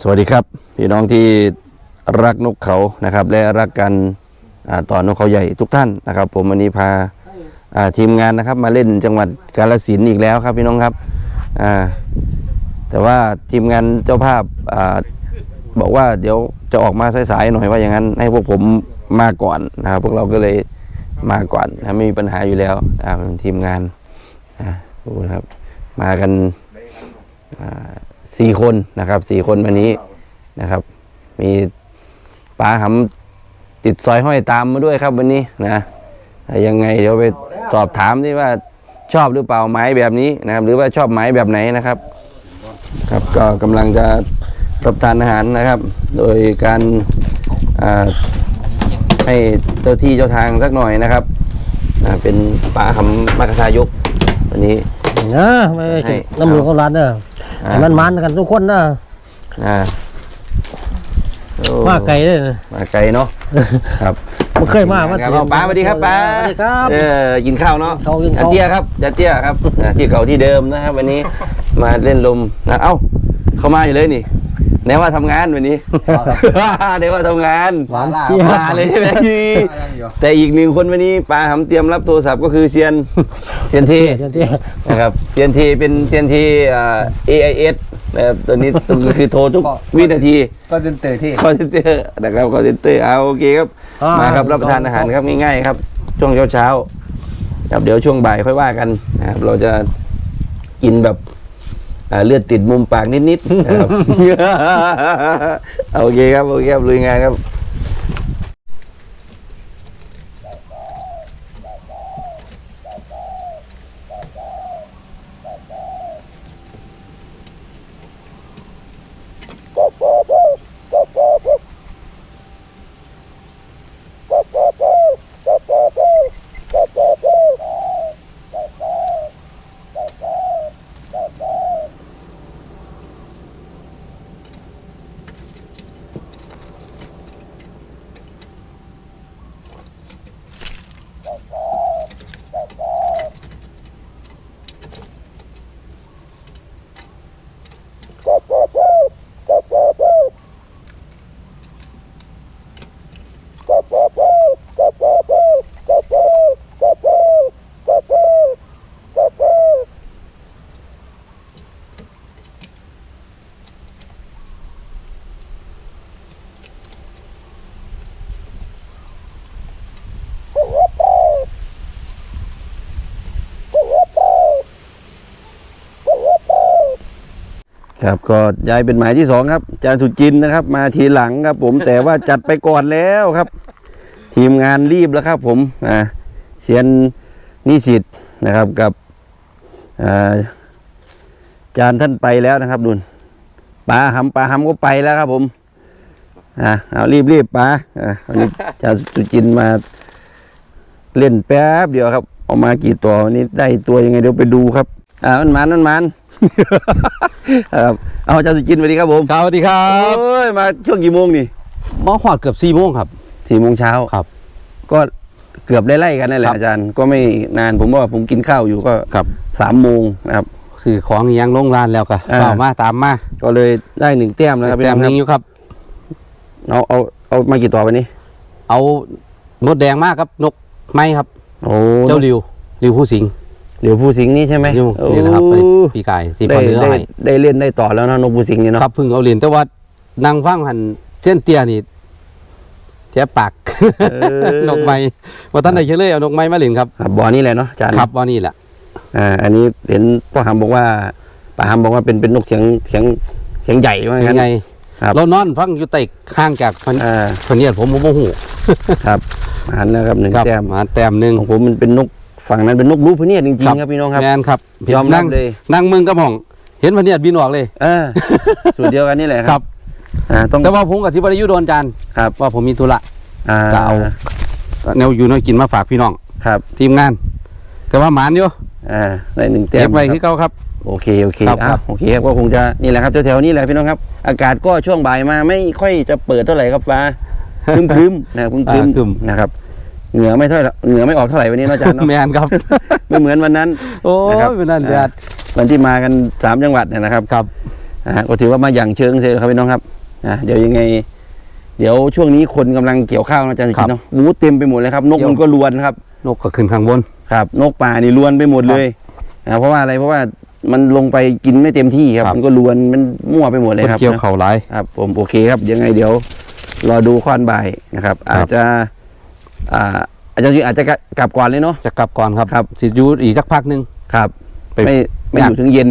สวัสดีครับพี่น้องที่รักนกเขานะครับ และรักกันอ่าต่อนกเขาใหญ่ทุกท่านนะครับ ผมวันนี้พาทีมงานนะครับ มาเล่นจังหวัดกาฬสินอีกแล้วครับพี่น้องครับแต่ว่าทีมงานเจ้าภาพอบอกว่าเดี๋ยวจะออกมาสายๆหน่อยว่าอย่างนั้น ให้พวกผมมาก่อนนะครับพวกเราก็เลยมาก่อนนะไม่มีปัญหาอยู่แล้วทีมงานอ่าดูนะครับ มากัน สี่คนนะครับสี่คนวันนี้นะครับ มีปลาหำติดซอยห้อยตามมาด้วยครับวันนี้นะยังไงเดี๋ยวไปสอบถามที่ว่าชอบหรือเปล่าไม้แบบนี้นะครับ หรือว่าชอบไม้แบบไหนนะครับ ครับก็กำลังจะรับประทานอาหารนะครับ โดยการอ่าให้เจ้าที่เจ้าทางสักหน่อยนะครับอ่าเป็นปลาหำมากระทายกวันนี้นะไม่ให้น้ำหลวงเขาร้านเนอะอ่า ให้มันมันกันทุกคนนะอ่าโอ้มาไกลเลยนะมาไกลเนาะ ครับมันเคยมามาครับเอาป้าสวัสดีครับป้าสวัสดีครับ เออกินข้าวเนาะข้าวกินข้าวยาเตี้ยครับยาเตี้ยครับอ่าที่เก่าที่เดิมนะครับ วันนี้มาเล่นลมนะเอ้า เข้ามาอยู่เลยนี่ ไหนว่าทำงานวันนี้ ไหนว่าทำงานหวานเจี๊ยบ มาเลยใช่ไหมแต่อีกหนึ่งคนวันนี้ปาหำเตรียมรับโทรศัพท์ก็คือเซียนเซียนเทเดี๋ยวเดี๋ยวนะครับเซียนทีเป็นเซียนทีอ่า AIS นะครับตัวนี้ตัวคือโทรทุกวินาที ก็จนเตอที่ คอเซนเตอร์นะครับคอเซนเตอร์เอาโอเคครับ มาครับรับประทานอาหารครับง่ายๆครับ ช่วงเช้าๆครับเดี๋ยวช่วงบ่ายค่อยว่ากันนะครับเราจะกินแบบอ่า เลือดติดมุมปากนิดๆนะครับโอเคครับ โอเคครับลุยงานครับ ครับก็ย้ายเป็นหมายที่สองครับจารย์สุจินนะครับ มาทีหลังครับ ผมแต่ว่าจัดไปก่อนแล้วครับ ทีมงานรีบแล้วครับ ผมอ่าเซียนนิสิตนะครับกับอ่าจารย์ท่านไปแล้วนะครับดุนปลาหำปลาหำก็ไปแล้วครับ ผมอ่าเอารีบรีบปลาอ่าวันนี้จารย์สุจินมาเล่นแป๊บเดียวครับเอามากี่ตัววันนี้ได้ตัวยังไงเดี๋ยวไปดูครับ อ่ามันมันมันมัน ครับเอาอาจารย์สุจินต์สวัสดีครับผมครับสวัสดีครับโอ้ยมาช่วงกี่โมงนี่มาหอดเกือบสี่โมงครับสี่โมงเช้าครับ ก็เกือบไล่ๆกันนั่นแหครัละบอาจารย์ก็ไม่นานผมว่าผมกินข้าวอยู่ก็ครับสามโมงนะครับสื่อของยังลงร้านแล้วก็อ่าเปล่ามาตามมาก็เลยได้หนึ่งแต้มแล้วครับพี่แต้น้มองหคนึรับงอยู่ครับเอาเอาเอามากี่ตัววันนี้ เอามดแดงมากครับนกไม้ครับ โอ้เจ้าริวริวผู้สิง ห์เดี๋ยวผู้สิงห์นี่ใช่ไหมริวโอ้นี่นะครับไปปีกายที่ได้พอเรือได้ให้ได้เล่นได้ต่อแล้วนะนกผู้สิงห์นี่เนาะครับเพึ่งเอาเหรียญแต่ว่านางฟังหันเช่นเตี้ยนี่แจ๊ปาก เออ นกไม้ว่าท่านใดเฉลยเอานกไม้มาเหรียญครับครับบ่อนี่แหละเนาะอาจารย์ครับว่านี่แหละอ่าอันนี้เห็นพ่อหำบอกว่าป้าหำบอกว่าเป็นเป็นนกเสียงเสียงเสียงใหญ่ว่ายังั้น งไงครับ เรานอนฟังอยู่ใต้ข้างจากพันอ่าพันเนียดผมผมโมโหครับหันแล้วครับหนึ่งครับแต้มมาแต้มหนึ่งของผมมันเป็นนก ฝั่งนั้นเป็นนกรู้พะเนียดจริงๆครับพี่น้องครับแมนครับยอมรับนั่งเลยนั่งมึงกับห้อง เห็นพันเนียดบินออกเลยเออสูตรเดียวกันนี่แหละครับอ่าต้องแต่ว่าผมกับสิบริยุโดนจานครับว่าผมมีธุระอ่าจะเอาแนวอยู่น้อยกินมาฝากพี่น้องครับ ทีมงาน แต่ว่าหมานอยู่อ่าได้หนึ่งแต้เก็มบไว้คคืรัอบเก่าครับโอเคโอเคครับอะครับโอเคครับก็คงจะนี่แหละครับแถวๆนี้แหละพี่น้องครับ อากาศก็ช่วงบ่ายมาไม่ค่อยจะเปิดเท่าไหร่ครับฟ้าครึ้มครึ้มๆนะครับครึ้มครึ้มอ่าครึ้มนะครับ เหงื่อไม่เท่าไหร่เหงื่อไม่ออกเท่าไหร่วันนี้เนาะอาจารย์เนาะแมนครับ ไม่เหมือนวันนั้น โอ้นะครับยเป็นนั่นแดดวันที่มากันสามจังหวัดเนี่ยนะครับครับ อ่าก็ถือว่ามาอย่างเชิงเชิญครับพี่น้องครับอ่าเดี๋ยวยังไง เดี๋ยวช่วงนี้คนกำลังเกี่ยวข้าวนะอาจารย์สุจินเนาะวูเต็มไปหมดเลยครับ นกมันก็รวนครับ นกก็ขึ้นข้างบน ครับ นกป่านี่รวนไปหมดเลยนะเพราะว่าอะไรเพราะว่ามันลงไปกินไม่เต็มที่ครับ ครับ มันก็รวนมันมั่วไปหมดเลยมันครับ เกี่ยวเข่าหลาย ครับผมโอเคครับยังไงเดี๋ยว รอดูควานบ่ายนะครับครับอาจจะ อ่าอาจารย์สุจินอาจจะกลับก่อนเลยเนาะ จะกลับก่อนครับครับ สิอยู่อีกสักพักหนึง ครับ ไปไม่ไม่อยู่ถึงเย็น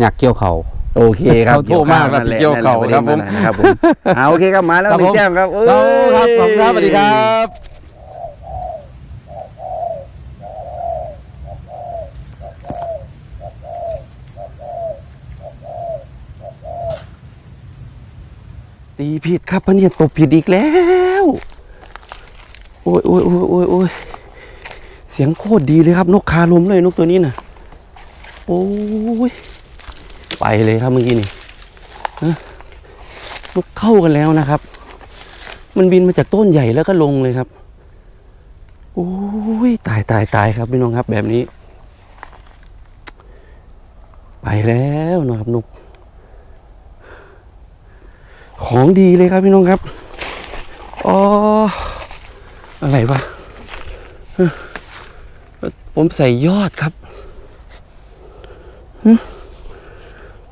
อยากเกี่ยวเข่าโอเคครับเขาโทรมากแล้วนั่นแหละที่เกี่ยวเข่านั่นแหละครับผมประเด็นนั่นแหละครับผมเอาโอเคครับมาแล้วครับหนึ่ผงมแต้มครับเอ้ยเราครับขอบคุณครับสวัสดีครับตีผิดครับพะเนี่ยตบผิดอีกแล้วโอ้ยโอ้ยโอ้ยโอ้ยโอ้ยเสียงโคตรดีเลยครับ นกคาลมเลยนกตัวนี้น่ะ โอ้ย ไปเลยครับเมื่อกี้นี่ะนกเข้ากันแล้วนะครับ มันบินมาจากต้นใหญ่แล้วก็ลงเลยครับ โอ้ย ตายตายตายครับพี่น้องครับแบบนี้ ไปแล้วนะครับนก ของดีเลยครับพี่น้องครับ อ๋อ อะไรวะผมใส่ยอดครับ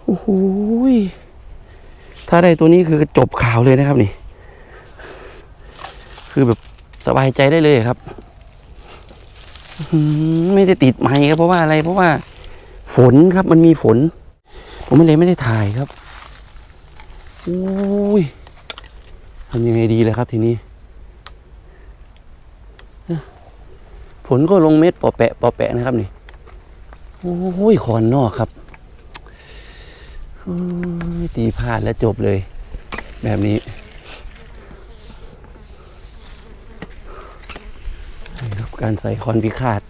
โอ้โหถ้าได้ตัวนี้คือจบข่าวเลยนะครับนี่ คือแบบสบายใจได้เลยครับไม่ได้ติดไม้ครับ เพราะว่าอะไร เพราะว่า ฝนครับมันมีฝน ผมเลยไม่ได้ถ่ายครับอุ้ยทำยังไงดีเลยครับทีนี้เอ้อ ฝนก็ลงเม็ดปอแปะปอแปะนะครับนี่โอ้ยขอนนอกครับตีพลาดแล้วจบเลย แบบนี้ครับการใส่คอนพิฆาตย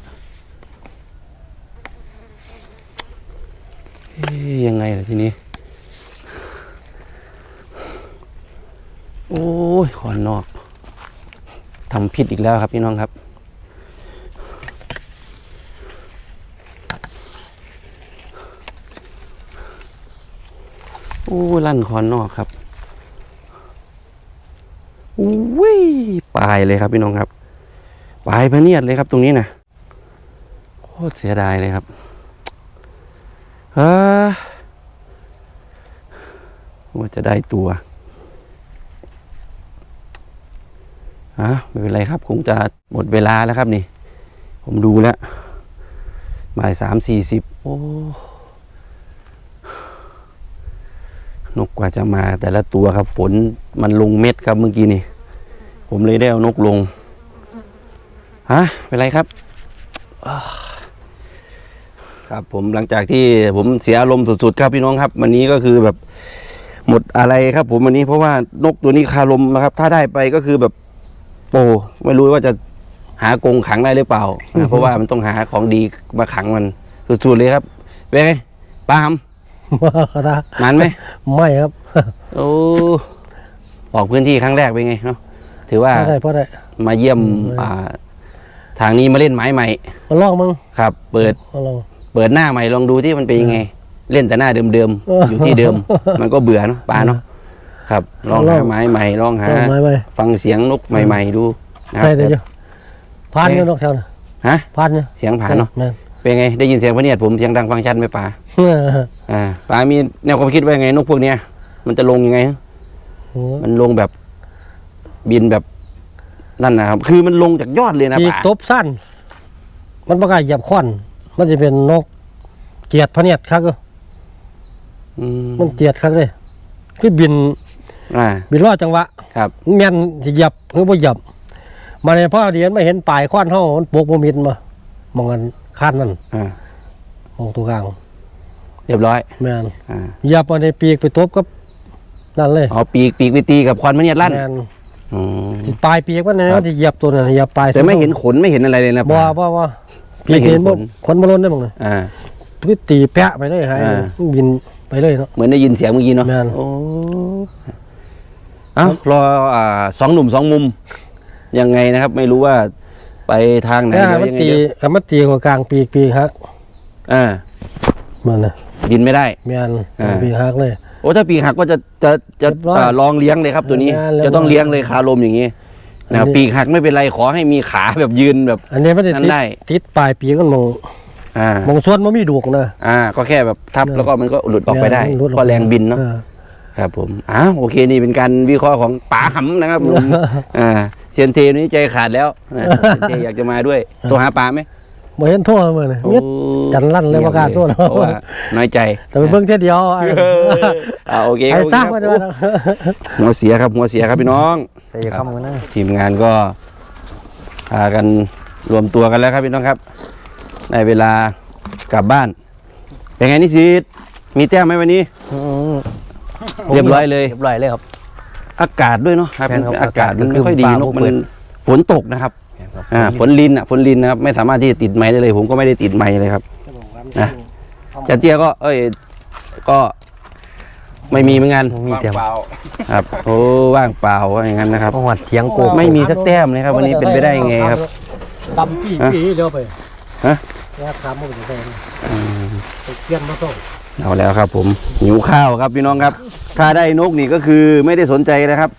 ยังไงล่ะทีนี้ โอ้ยขอนนอกทำผิดอีกแล้วครับพี่น้องครับ โอ้ย ลั่นขอนนอกครับอุ้ยปลายเลยครับพี่น้องครับ ปลายพะเนียดเลยครับตรงนี้นะโคตรเสียดายเลยครับเออว่าจะได้ตัวอะไม่เป็นไรครับ คงจะหมดเวลาแล้วครับนี่ ผมดูแล้วบ่ายสามสี่สิบโอ้ นกกว่าจะมาแต่ละตัวครับ ฝนมันลงเม็ดครับเมื่อกี้นี่ ผมเลยได้เอานกลงฮะเป็นไรครับครับผมหลังจากที่ผมเสียอารมณ์สุดๆครับพี่น้องครับ วันนี้ก็คือแบบหมดอะไรครับ ผมวันนี้เพราะว่านกตัวนี้คาลมนะครับ ถ้าได้ไปก็คือแบบโอ้ไม่รู้ว่าจะหากรงขังได้หรือเปล่านะเพราะว่ามันต้องหาของดีมาขังมันสุดๆเลยครับเป็นไงปาม คาถามันไหมไม่ครับ โอ้ออกพื้นที่ครั้งแรกเป็นไงเนาะถือว่าพอได้พอได้มาเยี่ยมอืมอ่าทางนี้มาเล่นไม้ใหม่มาลองมึงครับ เปิดมาลองเปิดหน้าใหม่ลองดูที่มันเป็นยังไง เล่นแต่หน้าเดิมเออๆอยู่ที่เดิม มันก็เบื่อเนาะปลาเนาะครับ ลองลอหางไม้ใหม่ลองหาลองไม้ไปฟังเสียงนกใหม่ ๆ ดูนะคใส่รับได้จ้ะพานเนี่ยนกแถวน่ะฮะพานเนี่ยเสียงผ่านเนาะแม่นเป็นไงได้ยินเสียงพระเนียดผมเสียงดังฟังชัดไหมป๋าเอออ่าป๋ามีแนวความคิดว่ายังไงนกพวกเนี้ยมันจะลงยังไงโอ้มันลงแบบบินแบบนั่นนะครับ คือมันลงจากยอดเลยนะปีกป๋าตบสั้น มันประกล้าเหยียบควันมันจะเป็นนก เกียดพะเนียดครับอืมมันเกียดครับเลยคือบินอ่า บินรอดจังหวะครับ แม่นสิเหยียบหรือบ่เหยียบมาในพ่อเดียนไม่เห็นปลายควันเฮามันปกบ่มิดมา มองกันคาดนั่นอ่ามองตัวกลาง เรียบร้อยแม่นอ่าเหยียบมาในปีกไปตบกับนั่นเลยอ๋อปีกปีกไปตีกับควันพระเนียดลั่นแม่นอืมสิปลายปีกมันเนี่ยครับมันจะเหยียบตัวนั้นเหยียบปลายแต่ไม่เห็นขนไม่เห็นอะไรเลยนะบ่ป๋าบ่บ่ไม่ปีกเห็นเห็นบ่ขนคนบ่ล้นได้บ่เลยอ่าคือตีแปะไปเลยหายอ่า บินไปเลยเนาะ เหมือนได้ยินเสียงเมื่อกี้เนาะแม่น โอ้เอ้ารออ่าสองหนุ่มสองมุม ยังไงนะครับ ไม่รู้ว่าไปทางไหนแต่เดี๋ยวมันยังไงตีเดี๋ยวถ้ามันตีกว่ากลางปีกปีกครับอ่ามันน่ะ บินไม่ได้ แม่นอ่า ปีหักเลย โอ้ถ้าปีกหักก็จะจะจะเรียบร้อยเอ่อลองเลี้ยงเลยครับ ตัวนี้งานเรียบร้อยจะต้องเลี้ยงเลยคาลมอย่างนี้นะครับอันนี้ ปีกหักไม่เป็นไรขอให้มีขาแบบยืนแบบ อันนี้ไม่ได้นั่ตินดได้ ติดปลายปีกันมองอ่ามองส่วนมันมีดูกนะอ่า ก็แค่แบบทับเนี่ยแล้วก็มันก็หลุดออกไปได้แม่นรุดออกเพราะแรงบินเนาะ ออ ครับผม อ้าว โอเค นี่เป็นการวิเคราะห์ของป๋าหำนะครับผม อ่า เซียนเทนี่ใจขาดแล้วนะเซียนเทอยากจะมาด้วย โทรหาป๋าไหม บ่เห็นโทษมื้อนี่มิดจันลั่นเลยว่าการโทษเพราะว่าน้อยใจแต่ไปเบิ่งเท่ยเดียวอ่าโอเคคไอ้รับสร้างโอมาเคด้วยครับหัวเสียครับหัวเสียครับพี่น้องใส่คำกันนะทีมงานก็พากันรวมตัวกันแล้วครับพี่น้องครับ ในเวลากลับบ้าน เป็นไงนิสิตมีแต้มไหมวันนี้เรียบร้อยเลยเรียบร้อยเลยครับ อากาศด้วยเนาะครับแม่นครับอากาศมันอากาศไม่ค่อยดีฟ้านกเปิมันดฝนตกนะครับ อ่าฝนลินอะฝนลินนะครับไม่สามารถที่จะติดไม้ได้เลย ผมก็ไม่ได้ติดไม้เลยครับนะจันเตี้ยก็ เอ้ย ก็ไม่มีเหมือนกันมีเต็มครับโอ้ว่างเปล่าว่าอย่างนั้นนะครับประวัติเถียงโกกไม่มีสักแต้มเลยครับ วันนี้เป็นไปได้ยังไงครับตำปีปีเดียวไปฮะแค่ถามมันเป็นไงไปเกียนมาส่งเอาแล้วครับ ผมหิวข้าวครับพี่น้องครับ ถ้าได้นกนี่ก็คือไม่ได้สนใจนะครับ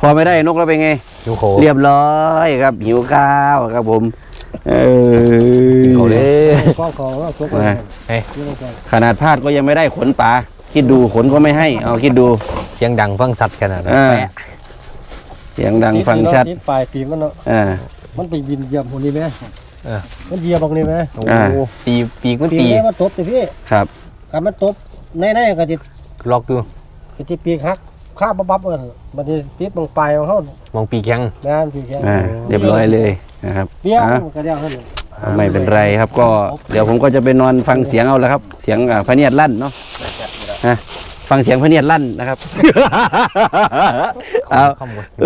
พอไม่ได้นกแล้วเป็นไงยูโคเรียบร้อยครับหิวข้าวครับผม เออเขาเลยกองของเราทุกคนนะเฮ้ย ขนาดพลาดก็ยังไม่ได้ขนป่าคิดดูขนก็ไม่ให้ เอาคิดดูเสียงดังฟังสัตว์ขนาดนั้นอ่าแปะเสียงดังฟังชัดติดปลายปีมันเนาะอ่า มันไปบินเหยียบพวกนี้ไหมเออ มันเหยียบพวกนี้ไหมโอ้อ่า โหปีปีกมันปีปีนี้มันตบสิพี่ครับ การมันตบในในๆก็จะล็อกอยู่ ก็จะปีกหัก ข้าบับบับกันมันจะติดบางปลายของเขามองปีแข็งงานปีกแค่อ่าเรียบร้อยเลยนะครับเปี้ยอะมันก็เดียวเขาเลยไม่เป็นไรครับก็เดี๋ยวผมก็จะไปนอนฟังเสียงเอาแล้วครับ เสียงอ่าพระเนียดลั่นเนาะฮะฟังเสียงพระเนียดลั่นนะครับเอาข้ามบนเอ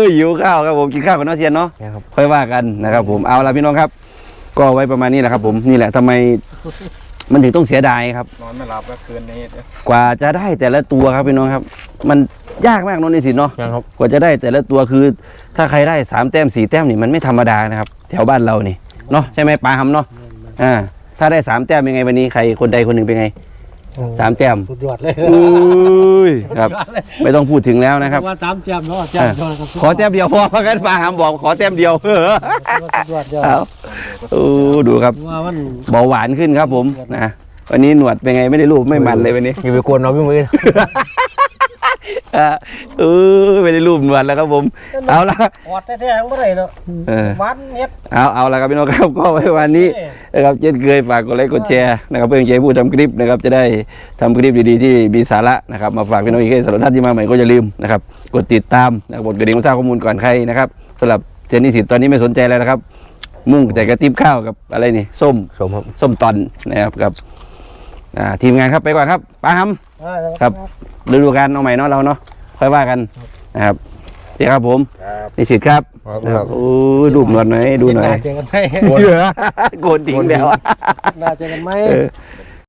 อหิวข้าวครับผมกินข้าวกับน้องเทียนเนาะนะครับค่อยว่ากันนะครับ ผมเอาละพี่น้องครับ ก็ไว้ประมาณนี้แหละครับ ผมนี่แหละทำไม มันถึงต้องเสียดายครับ นอนไม่หลับก็คืนนี้กว่าจะได้แต่ละตัวครับพี่น้องครับ มันยากมากเน้องนิสิตเนาะนะครับกว่าจะได้แต่ละตัวคือ ถ้าใครได้สามแต้มสี่แต้มนี่มันไม่ธรรมดานะครับแถวบ้านเรานี่เนาะใช่ไหมปลาหำเนาะอ่าถ้าได้สามแต้มยังไงวันนี้ใครคนใดคนหนึ่งเป็นไงสามแต้มสุดยอดเลยอุ้ยครับไม่ต้องพูดถึงแล้วนะครับว่าสามแจมเนาะแจมเดียวนะครับขอแต้มเดียวพอเพราะงั้นปลาหำบอกขอแต้มเดียวสุดยอดเดียวเอา โอ้ดูครับว่ามันเบาหวานขึ้นครับผมนะวันนี้หนวดเป็นไงไม่ได้รูปไม่มันเลยวันนี้อย่าไปกวนเราพี่มืออ่าเออไม่ได้รูปหนวดแล้วครับผม เอาละอดแท้ๆไม่ได้เนาะเออหวานเน็ดเอาเอาละครับพี่น้องครับก็ไว้วันนี้นะครับเช่นเคยฝากกดไลค์กดแชร์นะครับเพื่อให้ผู้ทำคลิปนะครับจะได้ทำคลิปดีๆที่มีสาระนะครับมาฝากพี่น้องอีกสำหรับท่านที่มาใหม่ก็อย่าลืมนะครับกดติดตามนะครับกดกระดิ่งเพื่อทราบข้อมูลก่อนใครนะครับสำหรับเจนนิสิตตอนนี้ไม่สนใจแล้วนะครับ มุ่งแต่กระติบข้าวกับอะไรนี่ส้มชมครับส้มตอนนะครับกับอ่าทีมงานครับไปก่อนครับป้าหำครับ ฤดูกาลเอาใหม่เนาะเราเนาะค่อยว่ากันนะครับเดี๋ยวครับผมนิสิตครับนะครับโอ้ยรูปหนวดหน่อยให้ดูหน่อยน่าเจอกันไหมโกนทิ้งแล้ว น่าเจอกันไหม เออ